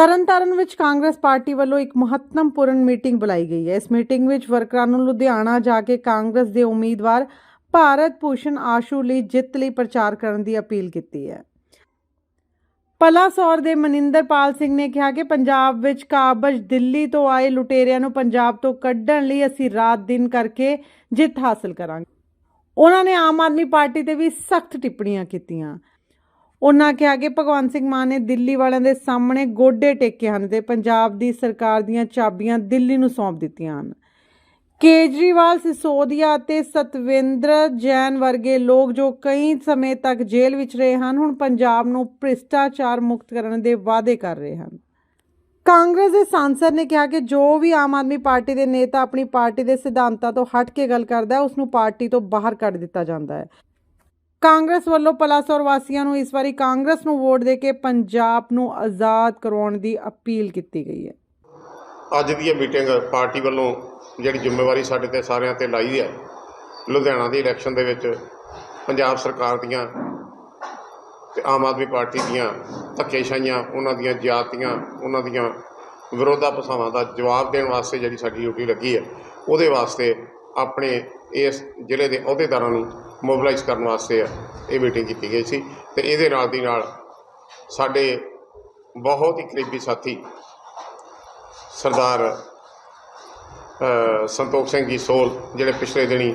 ਤਰਨਤਾਰਨ ਵਿੱਚ ਕਾਂਗਰਸ ਪਾਰਟੀ ਵੱਲੋਂ ਇੱਕ ਮਹੱਤਵਪੂਰਨ ਮੀਟਿੰਗ ਬੁਲਾਈ ਗਈ ਹੈ। ਇਸ ਮੀਟਿੰਗ ਵਿੱਚ ਵਰਕਰਾਂ ਨੂੰ ਲੁਧਿਆਣਾ ਜਾ ਕੇ ਕਾਂਗਰਸ ਦੇ ਉਮੀਦਵਾਰ ਭਾਰਤ ਭੂਸ਼ਣ ਆਸ਼ੂ ਲਈ ਜਿੱਤ ਲਈ ਪ੍ਰਚਾਰ ਕਰਨ ਦੀ ਅਪੀਲ ਕੀਤੀ ਹੈ। ਪਲਾਸੌਰ ਦੇ ਮਨਿੰਦਰਪਾਲ ਸਿੰਘ ਨੇ ਕਿਹਾ ਕਿ ਪੰਜਾਬ ਵਿੱਚ ਕਾਬਜ ਦਿੱਲੀ ਤੋਂ ਆਏ ਲੁਟੇਰਿਆਂ ਨੂੰ ਪੰਜਾਬ ਤੋਂ ਕੱਢਣ ਲਈ ਅਸੀਂ ਰਾਤ ਦਿਨ ਕਰਕੇ ਜਿੱਤ ਹਾਸਲ ਕਰਾਂਗੇ। ਉਹਨਾਂ ਨੇ ਆਮ ਆਦਮੀ ਪਾਰਟੀ ਤੇ ਵੀ ਸਖਤ ਟਿੱਪਣੀਆਂ ਕੀਤੀਆਂ। ਉਹਨਾਂ ਕਿਹਾ ਕਿ ਭਗਵੰਤ ਸਿੰਘ ਮਾਨ ਨੇ ਦਿੱਲੀ ਵਾਲਿਆਂ ਦੇ ਸਾਹਮਣੇ ਗੋਡੇ ਟੇਕੇ ਹਨ ਤੇ ਪੰਜਾਬ ਦੀ ਸਰਕਾਰ ਦੀਆਂ ਚਾਬੀਆਂ ਦਿੱਲੀ ਨੂੰ ਸੌਂਪ ਦਿੱਤੀਆਂ ਹਨ। ਕੇਜਰੀਵਾਲ, ਸਿਸੋਦੀਆ ਅਤੇ ਸਤਵਿੰਦਰ ਜੈਨ ਵਰਗੇ ਲੋਕ ਜੋ ਕਈ ਸਮੇਂ ਤੱਕ ਜੇਲ੍ਹ ਵਿੱਚ ਰਹੇ ਹਨ, ਹੁਣ ਪੰਜਾਬ ਨੂੰ ਭ੍ਰਿਸ਼ਟਾਚਾਰ ਮੁਕਤ ਕਰਨ ਦੇ ਵਾਅਦੇ ਕਰ ਰਹੇ ਹਨ। ਕਾਂਗਰਸ ਦੇ ਸਾਂਸਦ ਨੇ ਕਿਹਾ ਕਿ ਜੋ ਵੀ ਆਮ ਆਦਮੀ ਪਾਰਟੀ ਦੇ ਨੇਤਾ ਆਪਣੀ ਪਾਰਟੀ ਦੇ ਸਿਧਾਂਤਾਂ ਤੋਂ ਹਟ ਕੇ ਗੱਲ ਕਰਦਾ ਹੈ ਉਸ ਨੂੰ ਪਾਰਟੀ ਤੋਂ ਬਾਹਰ ਕੱਢ ਦਿੱਤਾ ਜਾਂਦਾ ਹੈ। ਕਾਂਗਰਸ ਵੱਲੋਂ ਪਲਾਸੌਰ ਵਾਸੀਆਂ ਨੂੰ ਇਸ ਵਾਰੀ ਕਾਂਗਰਸ ਨੂੰ ਵੋਟ ਦੇ ਕੇ ਪੰਜਾਬ ਨੂੰ ਆਜ਼ਾਦ ਕਰਵਾਉਣ ਦੀ ਅਪੀਲ ਕੀਤੀ ਗਈ ਹੈ। ਅੱਜ ਦੀ ਇਹ ਮੀਟਿੰਗ ਪਾਰਟੀ ਵੱਲੋਂ ਜਿਹੜੀ ਜ਼ਿੰਮੇਵਾਰੀ ਸਾਡੇ ਤੇ ਸਾਰਿਆਂ ਤੇ ਲਾਈ ਹੈ, ਲੁਧਿਆਣਾ ਦੀ ਇਲੈਕਸ਼ਨ ਦੇ ਵਿੱਚ ਪੰਜਾਬ ਸਰਕਾਰ ਦੀਆਂ ਤੇ ਆਮ ਆਦਮੀ ਪਾਰਟੀ ਦੀਆਂ ਧੱਕੇਸ਼ਾਹੀਆਂ, ਉਹਨਾਂ ਦੀਆਂ ਜਾਤੀਆਂ, ਉਹਨਾਂ ਦੀਆਂ ਵਿਰੋਧਾਭਾਸਾਵਾਂ ਦਾ ਜਵਾਬ ਦੇਣ ਵਾਸਤੇ ਜਿਹੜੀ ਸਾਡੀ ਡਿਊਟੀ ਲੱਗੀ ਹੈ, ਉਹਦੇ ਵਾਸਤੇ ਆਪਣੇ ਇਸ ਜ਼ਿਲ੍ਹੇ ਦੇ ਅਹੁਦੇਦਾਰਾਂ ਨੂੰ ਮੋਬਿਲਾਈਜ਼ ਕਰਨ ਵਾਸਤੇ ਇਹ ਮੀਟਿੰਗ ਕੀਤੀ ਗਈ ਸੀ ਤੇ ਇਹਦੇ ਨਾਲ ਦੀ ਨਾਲ ਸਾਡੇ ਬਹੁਤ ਹੀ ਕਰੀਬੀ ਸਾਥੀ ਸਰਦਾਰ ਸੰਤੋਖ ਸਿੰਘ ਜੀ ਸੋਲ ਜਿਹੜੇ ਪਿਛਲੇ ਦਿਨੀ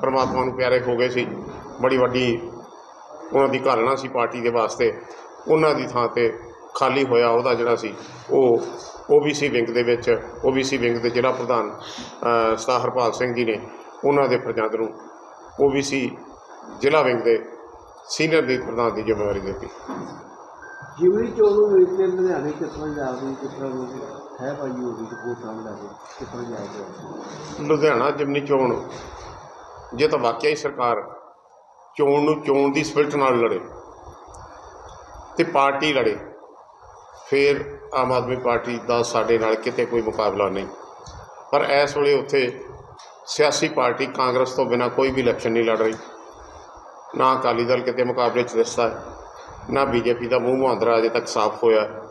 ਪਰਮਾਤਮਾ ਨੂੰ ਪਿਆਰੇ ਹੋ ਗਏ ਸੀ ਬੜੀ ਵੱਡੀ ਉਹਨਾਂ ਦੀ ਘਾਲਣਾ ਸੀ ਪਾਰਟੀ ਦੇ ਵਾਸਤੇ ਉਹਨਾਂ ਦੀ ਥਾਂ ਤੇ ਖਾਲੀ ਹੋਇਆ ਉਹਦਾ ਜਿਹੜਾ ਸੀ ਉਹ ਓਬੀਸੀ ਵਿੰਗ ਦੇ ਵਿੱਚ ਓਬੀਸੀ ਵਿੰਗ ਦੇ ਜ਼ਿਲ੍ਹਾ ਪ੍ਰਧਾਨ ਅ, ਸਰਦਾਰ ਹਰਪਾਲ ਸਿੰਘ ਜੀ ਨੇ ਉਹਨਾਂ ਦੇ ਪ੍ਰਜੰਦ ਨੂੰ ਓਬੀਸੀ ਜ਼ਿਲ੍ਹਾ ਵਿੰਗ ਦੇ ਸੀਨੀਅਰ ਦੇ ਪ੍ਰਧਾਨ ਦੀ ਜ਼ਿੰਮੇਵਾਰੀ ਦਿੱਤੀ। ਜਿਮਨੀ ਚੋਣ ਨੂੰ ਵੇਖ ਕੇ ਲੁਧਿਆਣੇ ਕਿਸ ਤਰ੍ਹਾਂ ਜਾ ਰਹੀ ਕਿਸ ਤਰ੍ਹਾਂ ਲੋਕ ਹੈ ਭਾਈ ਹੋਗੀ ਤੇ ਵੋਟਾਂ ਲੈ ਕੇ ਕਿਸ ਤਰ੍ਹਾਂ ਜਾਏਗਾ ਲੁਧਿਆਣਾ ਜਿਮਨੀ ਚੋਣ ਜੇ ਤਾਂ ਵਾਕਿਆ ਹੀ ਸਰਕਾਰ ਚੋਣ ਨੂੰ ਚੋਣ ਦੀ ਸਪਿਰਟ ਨਾਲ ਲੜੇ ਤੇ ਪਾਰਟੀ ਲੜੇ ਫਿਰ ਆਮ ਆਦਮੀ ਪਾਰਟੀ ਦਾ ਸਾਡੇ ਨਾਲ ਕਿਤੇ ਕੋਈ ਮੁਕਾਬਲਾ ਨਹੀਂ। ਪਰ ਇਸ ਵੇਲੇ ਉੱਥੇ ਸਿਆਸੀ ਪਾਰਟੀ ਕਾਂਗਰਸ ਤੋਂ ਬਿਨਾ ਕੋਈ ਵੀ ਇਲੈਕਸ਼ਨ ਨਹੀਂ ਲੜ ਰਹੀ ਨਾ ਅਕਾਲੀ ਦਲ ਕਿਤੇ ਮੁਕਾਬਲੇ 'ਚ ਦਿਸਦਾ ਹੈ, ਨਾ ਬੀਜੇਪੀ ਦਾ ਮੂੰਹ ਮੁਹਾਂਦਰਾ ਅਜੇ ਤੱਕ ਸਾਫ਼ ਹੋਇਆ ਹੈ।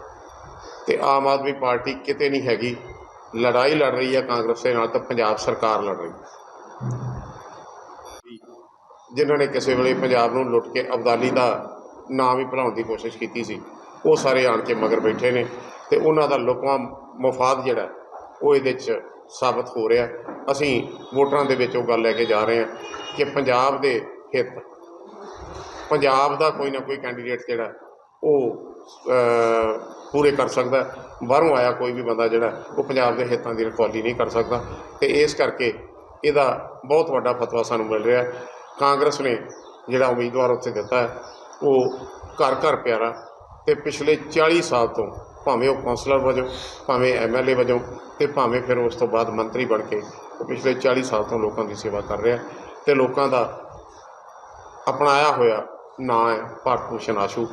ਤੇ ਆਮ ਆਦਮੀ ਪਾਰਟੀ ਕਿਤੇ ਨਹੀਂ ਹੈਗੀ, ਲੜਾਈ ਲੜ ਰਹੀ ਹੈ ਕਾਂਗਰਸ ਦੇ ਨਾਲ ਤਾਂ ਪੰਜਾਬ ਸਰਕਾਰ ਲੜ ਰਹੀ ਜਿਨ੍ਹਾਂ ਨੇ ਕਿਸੇ ਵੇਲੇ ਪੰਜਾਬ ਨੂੰ ਲੁੱਟ ਕੇ ਅਬਦਾਲੀ ਦਾ ਨਾਮ ਹੀ ਭੁਲਾਉਣ ਦੀ ਕੋਸ਼ਿਸ਼ ਕੀਤੀ ਸੀ, ਉਹ ਸਾਰੇ ਆਣ ਕੇ ਮਗਰ ਬੈਠੇ ਨੇ ਤੇ ਉਹਨਾਂ ਦਾ ਲੁਕਵਾਂ ਮਫਾਦ ਜਿਹੜਾ ਉਹ ਇਹਦੇ 'ਚ ਸਾਬਤ ਹੋ ਰਿਹਾ। ਅਸੀਂ ਵੋਟਰਾਂ ਦੇ ਵਿੱਚ ਉਹ ਗੱਲ ਲੈ ਕੇ ਜਾ ਰਹੇ ਹਾਂ ਕਿ ਪੰਜਾਬ ਦੇ ਹਿੱਤ, ਪੰਜਾਬ ਦਾ ਕੋਈ ਨਾ ਕੋਈ ਕੈਂਡੀਡੇਟ ਜਿਹੜਾ, ਉਹ ਪੂਰੇ ਕਰ ਸਕਦਾ ਬਾਹਰੋਂ ਆਇਆ ਕੋਈ ਵੀ ਬੰਦਾ ਜਿਹੜਾ, ਉਹ ਪੰਜਾਬ ਦੇ ਹਿੱਤਾਂ ਦੀ ਰਖਵਾਲੀ ਨਹੀਂ ਕਰ ਸਕਦਾ। ਤੇ ਇਸ ਕਰਕੇ ਇਹਦਾ ਬਹੁਤ ਵੱਡਾ ਫਤਵਾ ਸਾਨੂੰ ਮਿਲ ਰਿਹਾ ਕਾਂਗਰਸ ਨੇ ਜਿਹੜਾ ਉਮੀਦਵਾਰ ਉੱਥੇ ਦਿੱਤਾ ਉਹ ਘਰ ਘਰ ਪਿਆਰਾ। ਤੇ ਪਿਛਲੇ 40 ਸਾਲ ਤੋਂ ਭਾਵੇਂ ਉਹ ਕੌਂਸਲਰ ਵਜੋਂ, ਭਾਵੇਂ ਐਮਐਲਏ ਵਜੋਂ ਤੇ ਭਾਵੇਂ ਫਿਰ ਉਸ ਤੋਂ ਬਾਅਦ ਮੰਤਰੀ ਬਣ ਕੇ ਉਹ ਪਿਛਲੇ 40 ਸਾਲ ਤੋਂ ਲੋਕਾਂ ਦੀ ਸੇਵਾ ਕਰ ਰਿਹਾ ਤੇ ਲੋਕਾਂ ਦਾ ਅਪਣਾਇਆ ਹੋਇਆ ਨਾਂ ਹੈ ਭਾਰਤ ਭੂਸ਼ਣ ਆਸ਼ੂ।